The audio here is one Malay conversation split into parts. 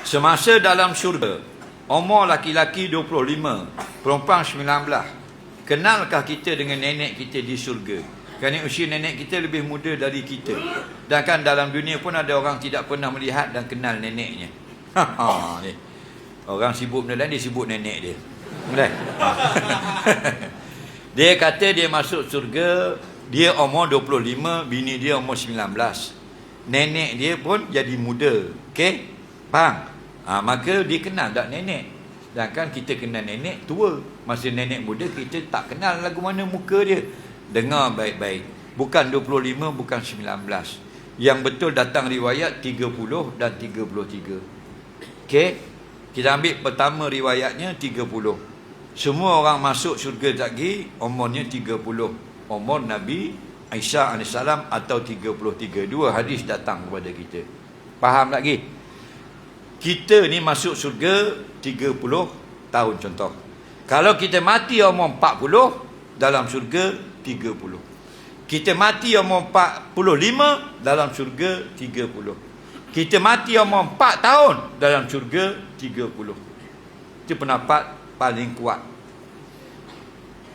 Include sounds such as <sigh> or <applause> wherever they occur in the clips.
Semasa dalam syurga, umur laki-laki 25, perempuan 19. Kenalkah kita dengan nenek kita di syurga? Kerana usia nenek kita lebih muda dari kita. Dan kan dalam dunia pun ada orang tidak pernah melihat dan kenal neneknya. Ha ni. Orang sibuk benda lain, dia sibuk nenek dia. Boleh? <laughs> dia kata dia masuk syurga, dia umur 25, bini dia umur 19. Nenek dia pun jadi muda. Okey? Faham? Ha, maka dia kenal tak nenek. Sedangkan kita kenal nenek tua. Masa nenek muda kita tak kenal lagu mana muka dia. Dengar baik-baik. Bukan 25, bukan 19. Yang betul datang riwayat 30 dan 33. Okey. Kita ambil pertama riwayatnya 30. Semua orang masuk syurga lagi umurnya 30. Umur Nabi Aisyah AS atau 33. Dua hadis datang kepada kita. Faham lagi? Kita ni masuk syurga 30 tahun contoh. Kalau kita mati umur 40 dalam syurga 30. Kita mati umur 45 dalam syurga 30. Kita mati umur 4 tahun dalam syurga 30. Itu pendapat paling kuat.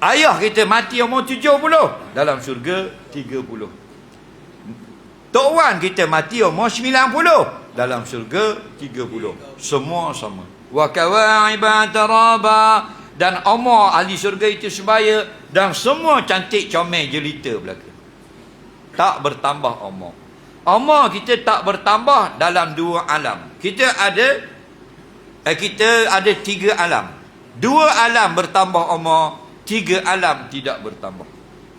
Ayah kita mati umur 70 dalam syurga 30. Tok Wan kita mati umur 90 dalam syurga 30. Semua sama. Wa kawa'iba taraba dan umur ahli syurga itu sebaya dan semua cantik comel jelita belaka. Tak bertambah umur. Umur kita tak bertambah dalam dua alam. Kita ada eh, kita ada tiga alam. Dua alam bertambah umur, tiga alam tidak bertambah.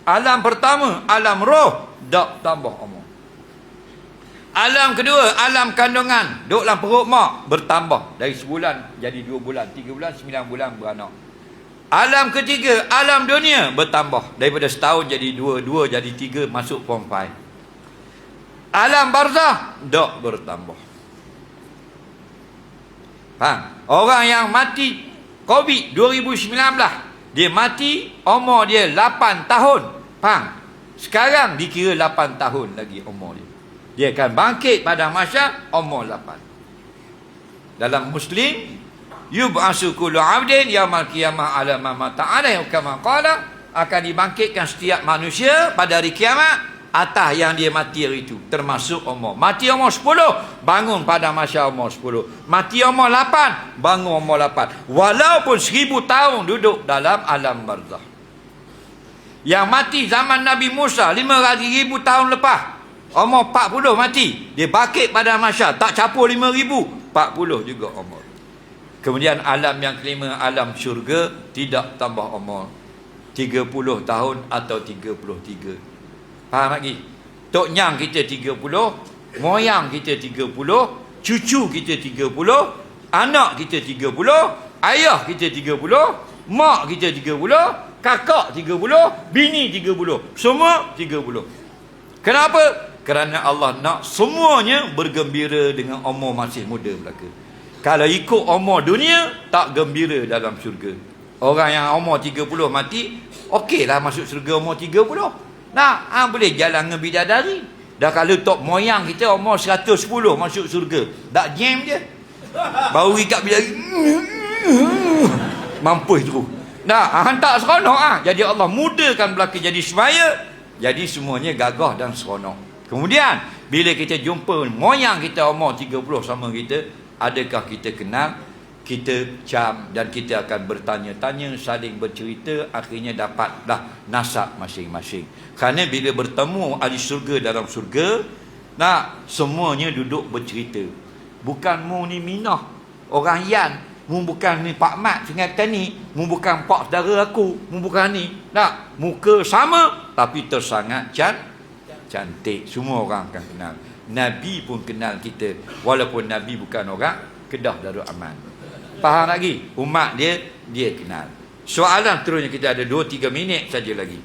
Alam pertama, alam roh, tak tambah umur. Alam kedua, alam kandungan, duduk dalam perut mak, bertambah. Dari sebulan jadi dua bulan, tiga bulan, sembilan bulan beranak. Alam ketiga, alam dunia bertambah. Daripada setahun jadi dua, dua jadi tiga, masuk form five. Alam barzah tak bertambah. Faham? Orang yang mati COVID 2019 dia mati umur dia 8 tahun. Faham? Sekarang dikira 8 tahun lagi umur dia. Dia akan bangkit pada masa umur 8. Dalam Muslim yub'asu kullu 'abdin yaumil qiyamah ala ma mata alaihi kama qala akan dibangkitkan setiap manusia pada hari kiamat atas yang dia mati hari itu termasuk umur. Mati umur 10 bangun pada masa umur 10 mati umur 8 bangun umur 8 walaupun 1000 tahun duduk dalam alam barzah yang mati zaman Nabi Musa 5000 tahun lepas umur 40 mati dia bakit pada masa tak capur 5000 40 juga umur kemudian alam yang kelima alam syurga tidak tambah umur 30 tahun atau 33 Faham lagi? Tok Nyang kita 30, moyang kita 30, cucu kita 30, anak kita 30, ayah kita 30, mak kita 30, kakak 30, bini 30. Semua 30. Kenapa? Kerana Allah nak semuanya bergembira dengan umur masih muda belaka. Kalau ikut umur dunia, tak gembira dalam syurga. Orang yang umur 30 mati, okeylah masuk syurga umur 30. Nah, ha, boleh jalan dengan bidadari. Dah kalau tok moyang kita umur 110 masuk surga. Tak jam dia. Baru ikat bidadari. Mampus tu. Nah, ha, hantar seronok ah. Ha. Jadi Allah mudahkan belaka jadi semaya. Jadi semuanya gagah dan seronok. Kemudian, bila kita jumpa moyang kita umur 30 sama kita, adakah kita kenal? kita cam dan kita akan bertanya-tanya saling bercerita akhirnya dapatlah nasab masing-masing. Kerana bila bertemu ahli surga dalam surga nak semuanya duduk bercerita. Bukan mu ni minah orang yan. Mu bukan ni Pak Mat sungai petani mu bukan pak saudara aku. Mu bukan ni. Nak muka sama tapi tersangat can cantik semua orang akan kenal Nabi pun kenal kita walaupun Nabi bukan orang Kedah Darul Aman Faham lagi? Umat dia, dia kenal. Soalan terusnya kita ada 2-3 minit saja lagi.